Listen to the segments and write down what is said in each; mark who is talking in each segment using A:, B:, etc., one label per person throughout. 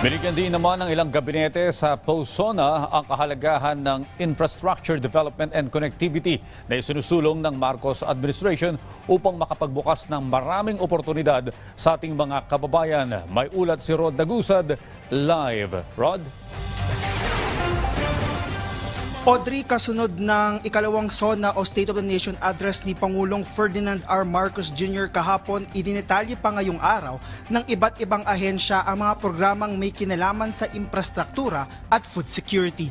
A: Binigyan din naman ng ilang gabinete sa POSONA ang kahalagahan ng infrastructure development and connectivity na isinusulong ng Marcos administration upang makapagbukas ng maraming oportunidad sa ating mga kababayan. May ulat si Rod Dagusad live. Rod?
B: Audrey, kasunod ng ikalawang SONA o State of the Nation address ni Pangulong Ferdinand R. Marcos Jr. kahapon, idinetalye pa ngayong araw ng iba't ibang ahensya ang mga programang may kinalaman sa infrastruktura at food security.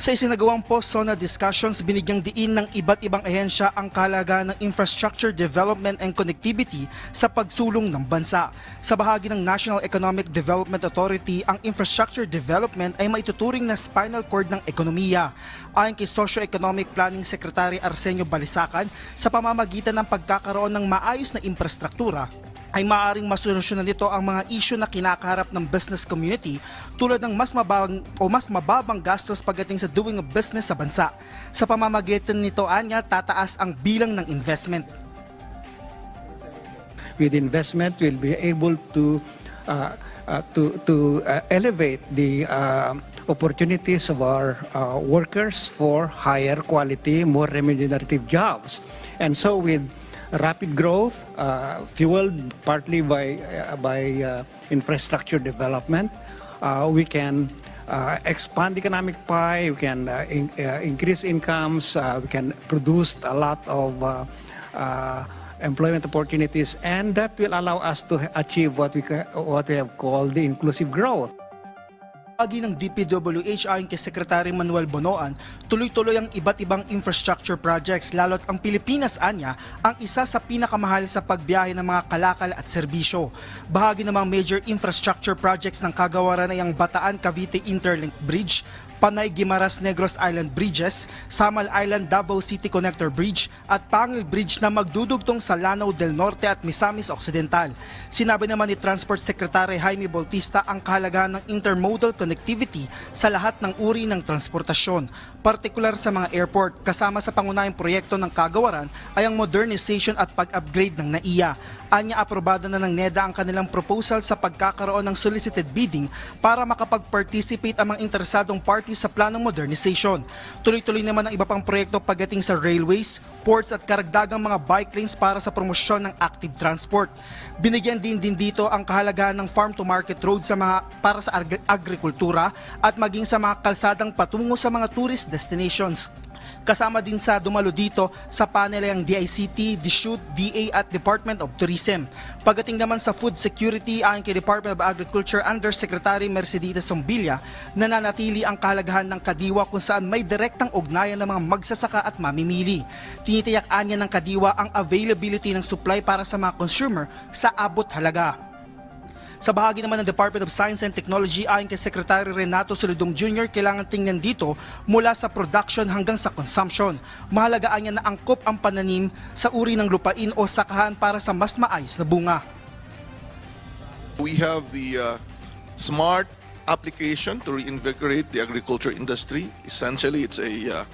B: Sa isinagawang post-SONA discussions, binigyang diin ng iba't ibang ahensya ang kahalagaan ng infrastructure development and connectivity sa pagsulong ng bansa. Sa bahagi ng National Economic Development Authority, ang infrastructure development ay maituturing na spinal cord ng ekonomiya. Ayon kay Socio-Economic Planning Secretary Arsenio Balisacan, sa pamamagitan ng pagkakaroon ng maayos na infrastruktura, ay maaaring masolusyonan nito ang mga isyu na kinakaharap ng business community tulad ng mas mababang o mas mababang gastos pagdating sa doing of business sa bansa. Sa pamamagitan nito, anya, tataas ang bilang ng investment.
C: with investment we'll be able to uh, uh, to to uh, elevate the uh, opportunities of our uh, workers for higher quality, more remunerative jobs. And so with rapid growth, uh, fueled partly by uh, by uh, infrastructure development, uh, we can uh, expand economic pie, we can in, increase incomes, we can produce a lot of employment opportunities, and that will allow us to achieve what we what we have called the inclusive growth.
B: Agi ng DPWH ayon kay Secretary Manuel Bonoan, tuloy-tuloy ang iba't ibang infrastructure projects lalo't ang Pilipinas anya ang isa sa pinakamahal sa pagbiyahe ng mga kalakal at serbisyo. Bahagi ng mga major infrastructure projects ng kagawaran ay ang Bataan Cavite Interlink Bridge, Panay Guimaras Negros Island Bridges, Samal Island Davao City Connector Bridge at Pangil Bridge na magdudugtong sa Lanao del Norte at Misamis Occidental. Sinabi naman ni Transport Secretary Jaime Bautista ang kahalagahan ng intermodal connectivity sa lahat ng uri ng transportasyon, partikular sa mga airport. Kasama sa pangunahing proyekto ng kagawaran ay ang modernization at pag-upgrade ng NAIA. Anya aprobado na ng NEDA ang kanilang proposal sa pagkakaroon ng solicited bidding para makapag-participate ang mga interesadong parties sa planong modernization. Tuloy-tuloy naman ang iba pang proyekto pagdating sa railways, ports at karagdagang mga bike lanes para sa promosyon ng active transport. Binigyan din din dito ang kahalagahan ng farm-to-market road sa mga para sa ag- agrikultura at maging sa mga kalsadang patungo sa mga tourist destinations. Kasama din sa dumalo dito sa panel ang DICT, DSUD, DA at Department of Tourism. Pagdating naman sa food security, ayon kay Department of Agriculture Undersecretary Mercedita Sombilla, nananatili ang kahalagahan ng kadiwa kung saan may direktang ugnayan ng mga magsasaka at mamimili. Tinitiyak anya ng kadiwa ang availability ng supply para sa mga consumer sa abot halaga. Sa bahagi naman ng Department of Science and Technology ayon kay Secretary Renato Solidong Jr., kailangan tingnan dito mula sa production hanggang sa consumption. Mahalagaan niya na angkop ang pananim sa uri ng lupain o sakahan para sa mas maayos na bunga.
D: We have the uh, smart application to reinvigorate the agriculture industry. Essentially, it's a uh,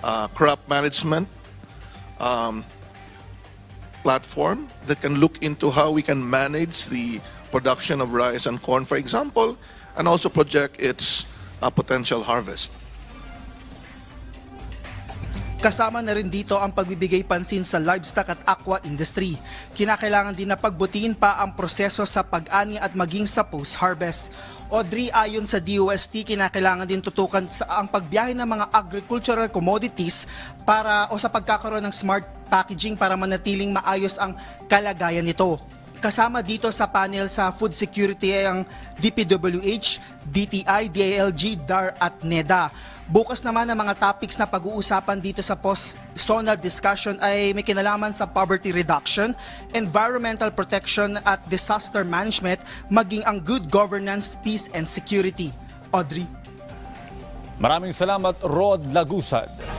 D: uh, crop management um, platform that can look into how we can manage the production of rice and corn, for example, and also project its uh, potential harvest.
B: Kasama na rin dito ang pagbibigay pansin sa livestock at aqua industry. Kinakailangan din na pagbutihin pa ang proseso sa pag-ani at maging sa post-harvest. Audrey, ayon sa DOST, kinakailangan din tutukan sa ang pagbiyahe ng mga agricultural commodities para o sa pagkakaroon ng smart packaging para manatiling maayos ang kalagayan nito. Kasama dito sa panel sa food security ang DPWH, DTI, DILG, DAR at NEDA. Bukas naman ang mga topics na pag-uusapan dito sa post-SONA discussion ay may kinalaman sa poverty reduction, environmental protection at disaster management, maging ang good governance, peace and security. Audrey.
A: Maraming salamat, Rod Lagusad.